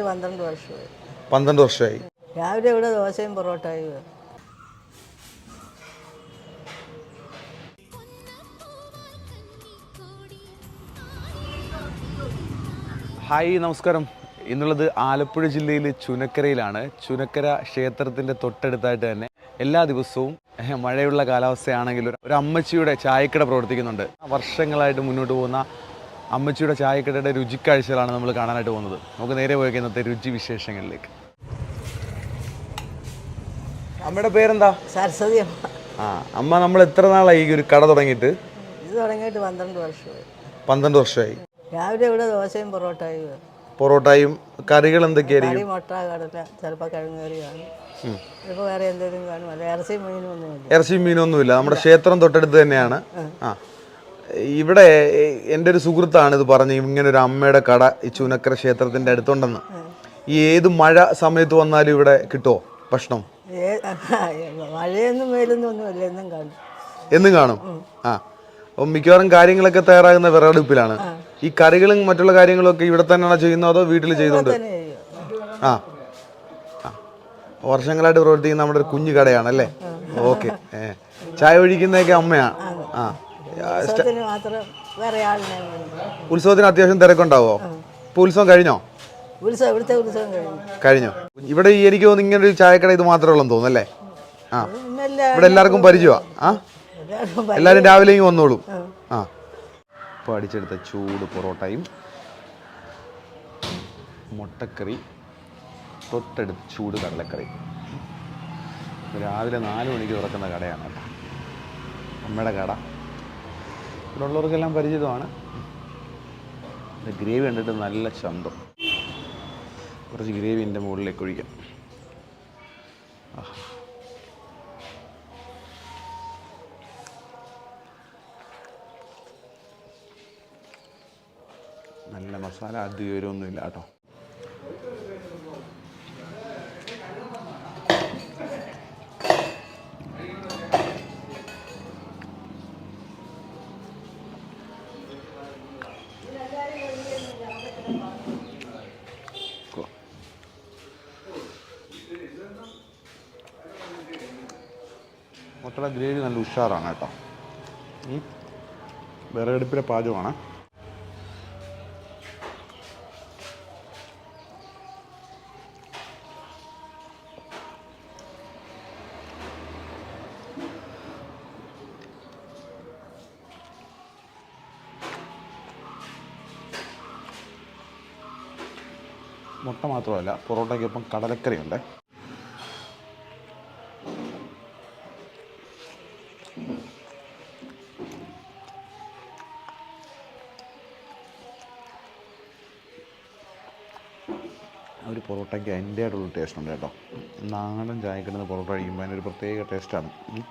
തുടങ്ങിയിട്ട് പന്ത്രണ്ട് വർഷമായി. പന്ത്രണ്ട് വർഷമായി. രാവിലെ ഇവിടെ ദോശയും പൊറോട്ടയും ഹായ് നമസ്കാരം. ഇന്നുള്ളത് ആലപ്പുഴ ജില്ലയിൽ ചുനക്കരയിലാണ്. ചുനക്കര ക്ഷേത്രത്തിന്റെ തൊട്ടടുത്തായിട്ട് തന്നെ എല്ലാ ദിവസവും മഴയുള്ള കാലാവസ്ഥയാണെങ്കിലും ഒരു അമ്മച്ചിയുടെ ചായക്കട പ്രവർത്തിക്കുന്നുണ്ട്. വർഷങ്ങളായിട്ട് മുന്നോട്ട് പോകുന്ന അമ്മച്ചിയുടെ ചായക്കടയുടെ രുചിക്കാഴ്ചകളാണ് നമ്മൾ കാണാനായിട്ട് പോകുന്നത്. നമുക്ക് നേരെ പോയേക്കാം ഇന്നത്തെ രുചി വിശേഷങ്ങളിലേക്ക്. അമ്മയുടെ പേരെന്താ? സരസ്വതി അമ്മ. ആ അമ്മ നമ്മൾ എത്ര നാളായി ഈ ഒരു കട തുടങ്ങിയിട്ട്? ഇത് തുടങ്ങിയിട്ട് പന്ത്രണ്ട് വർഷമായി. പന്ത്രണ്ട് വർഷമായി. രാവിലെ ഇവിടെ ദോശയും പൊറോട്ടയും പൊറോട്ടയും കറികൾ എന്തൊക്കെയായിരിക്കും? കറി മുട്ട കടല ചിലപ്പോൾ കിഴങ്ങ് കറി കാണും ചിലപ്പോൾ വേറെ എന്തെങ്കിലും കാണും. അല്ല ഇറച്ചിയും മീനും ഒന്നുമില്ല. ഇറച്ചിയും മീനൊന്നുമില്ല നമ്മുടെ ക്ഷേത്രം തൊട്ടടുത്ത് തന്നെയാണ്. ആ. ഇവിടെ എന്റെ ഒരു സുഹൃത്താണ് ഇത് പറഞ്ഞ് ഇങ്ങനെ ഒരു അമ്മയുടെ കട ഈ ചൂനക്കര ക്ഷേത്രത്തിന്റെ അടുത്തുണ്ടെന്ന്. ഈ ഏത് മഴ സമയത്ത് വന്നാലും ഇവിടെ കിട്ടുമോ ഭക്ഷണം? മഴയൊന്നും എന്നും കാണും. എന്നും കാണും? ആ. അപ്പം മിക്കവാറും കാര്യങ്ങളൊക്കെ തയ്യാറാകുന്ന വിറകടുപ്പിലാണ്. ഈ കറികളും മറ്റുള്ള കാര്യങ്ങളും ഒക്കെ ഇവിടെ തന്നെയാണോ ചെയ്യുന്നത് അതോ വീട്ടിൽ ചെയ്തുകൊണ്ട്? ആ. ആ. വർഷങ്ങളായിട്ട് പ്രവർത്തിക്കുന്ന നമ്മുടെ ഒരു കുഞ്ഞു കടയാണല്ലേ? ഓക്കെ. ഏ. ചായ ഒഴിക്കുന്നതൊക്കെ അമ്മയാണ് ആ. ഉത്സവത്തിന് അത്യാവശ്യം തിരക്കുണ്ടാവോ? ഇപ്പൊ ഉത്സവം കഴിഞ്ഞോ? ഉത്സവം ഇവിടുത്തെ ഉത്സവം കഴിഞ്ഞു. കഴിഞ്ഞോ? ഇവിടെ എനിക്ക് തോന്നുന്നു ഇങ്ങനെ ഒരു ചായക്കട ഇത് മാത്രമേ ഉള്ളൂ തോന്നുന്നു അല്ലേ? ആ. ഇവിടെ എല്ലാവർക്കും പരിചയമാണ് ആ? എല്ലാവരും രാവിലെ വന്നോളും. ആ. ഇപ്പോൾ അടിച്ചെടുത്ത ചൂട് പൊറോട്ടയും മുട്ടക്കറി തൊട്ടടുത്ത് ചൂട് കടലക്കറി. രാവിലെ നാല് മണിക്ക് തുറക്കുന്ന കടയാണ് കേട്ടോ. അമ്മയുടെ കട. ഇവിടെ ഉള്ളവർക്കെല്ലാം പരിചിതമാണ്. ഗ്രേവി കണ്ടിട്ട് നല്ല ചന്തം. കുറച്ച് ഗ്രേവി എന്റെ മുകളിലേക്ക് ഒഴിക്കാം. നല്ല മസാല അധികം ഒന്നുമില്ല കേട്ടോ. മുട്ടയുടെ ഗ്രേവി നല്ല ഉഷാറാണ് കേട്ടോ. ഈ വിറകടുപ്പിലെ പാചകമാണ്. മുട്ട മാത്രമല്ല പൊറോട്ടയ്ക്കൊപ്പം കടലക്കറിയുണ്ട്. ഒരു പൊറോട്ടയ്ക്ക് അതിന്റേതായിട്ടുള്ള ടേസ്റ്റ് ഉണ്ട് കേട്ടോ. നാടൻ ചായക്കിടുന്ന പൊറോട്ട കഴിക്കുമ്പോൾ അതിനൊരു പ്രത്യേക ടേസ്റ്റാണ് ഉം.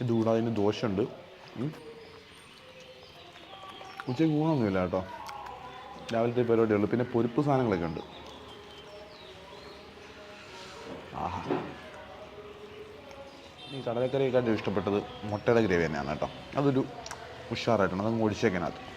ഇത് കൂടാതെ അതിന് ദോശയുണ്ട്. ഉച്ചയ്ക്ക് ഊണൊന്നുമില്ല കേട്ടോ. രാവിലത്തെ പരിപാടിയുള്ളൂ പിന്നെ പൊരിപ്പ് സാധനങ്ങളൊക്കെ ഉണ്ട്. ആഹാ. ഈ കടലക്കറിയെക്കാട്ടും ഇഷ്ടപ്പെട്ടത് മുട്ടയുടെ ഗ്രേവി തന്നെയാണ് കേട്ടോ. അതൊരു ഉഷാറായിട്ടുണ്ട് അതങ്ങ് ഒഴിച്ചേക്കനകത്ത്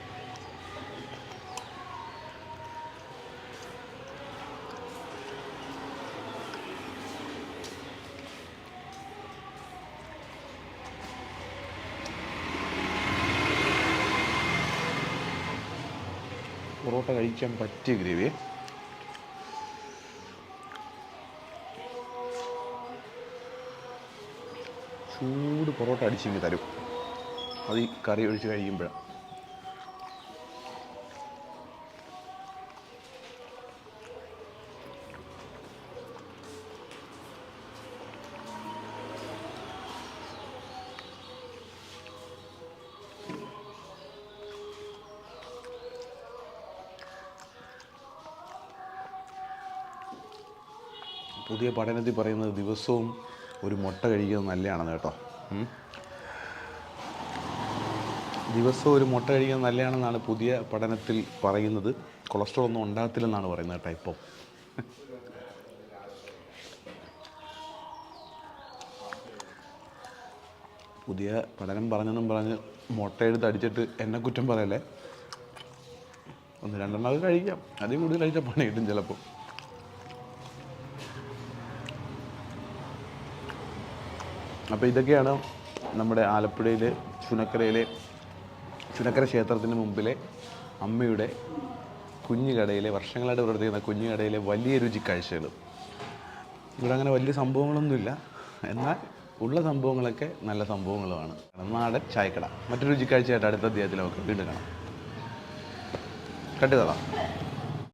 പൊറോട്ട കഴിക്കാൻ പറ്റിയ ഗ്രേവി. ചൂട് പൊറോട്ട അടിച്ചിങ്ങ് തരും. അത് ഈ കറി ഒഴിച്ച് കഴിക്കുമ്പോഴാണ് പുതിയ പഠനത്തിൽ പറയുന്നത് ദിവസവും ഒരു മുട്ട കഴിക്കുന്നത് നല്ലതാണെന്ന് കേട്ടോ. ദിവസവും ഒരു മുട്ട കഴിക്കുന്നത് നല്ലതാണെന്നാണ് പുതിയ പഠനത്തിൽ പറയുന്നത്. കൊളസ്ട്രോൾ ഒന്നും ഉണ്ടാകത്തില്ലെന്നാണ് പറയുന്നത് കേട്ടോ ഇപ്പം. പുതിയ പഠനം പറഞ്ഞെന്നും പറഞ്ഞ് മുട്ടയെടുത്ത് അടിച്ചിട്ട് എന്നെ കുറ്റം പറയല്ലേ? ഒന്ന് രണ്ടെണ്ണം അത് കഴിക്കാം. അതേ കൂടുതൽ കഴിച്ചാൽ പണി കിട്ടും ചിലപ്പോൾ അപ്പോൾ ഇതൊക്കെയാണ് നമ്മുടെ ആലപ്പുഴയിലെ ചുനക്കരയിലെ ചുനക്കര ക്ഷേത്രത്തിന് മുമ്പിലെ അമ്മയുടെ കുഞ്ഞുകടയിലെ വർഷങ്ങളായിട്ട് പ്രവർത്തിക്കുന്ന കുഞ്ഞുകടയിലെ വലിയ രുചി കാഴ്ചകൾ ഇവിടെ അങ്ങനെ വലിയ സംഭവങ്ങളൊന്നുമില്ല. എന്നാൽ ഉള്ള സംഭവങ്ങളൊക്കെ നല്ല സംഭവങ്ങളുമാണ്. നാടൻ ചായക്കട. മറ്റൊരു രുചിക്കാഴ്ചയായിട്ട് അടുത്ത അധ്യായത്തിൽ നമുക്ക് വീണ്ടും കാണാം. കട്ടു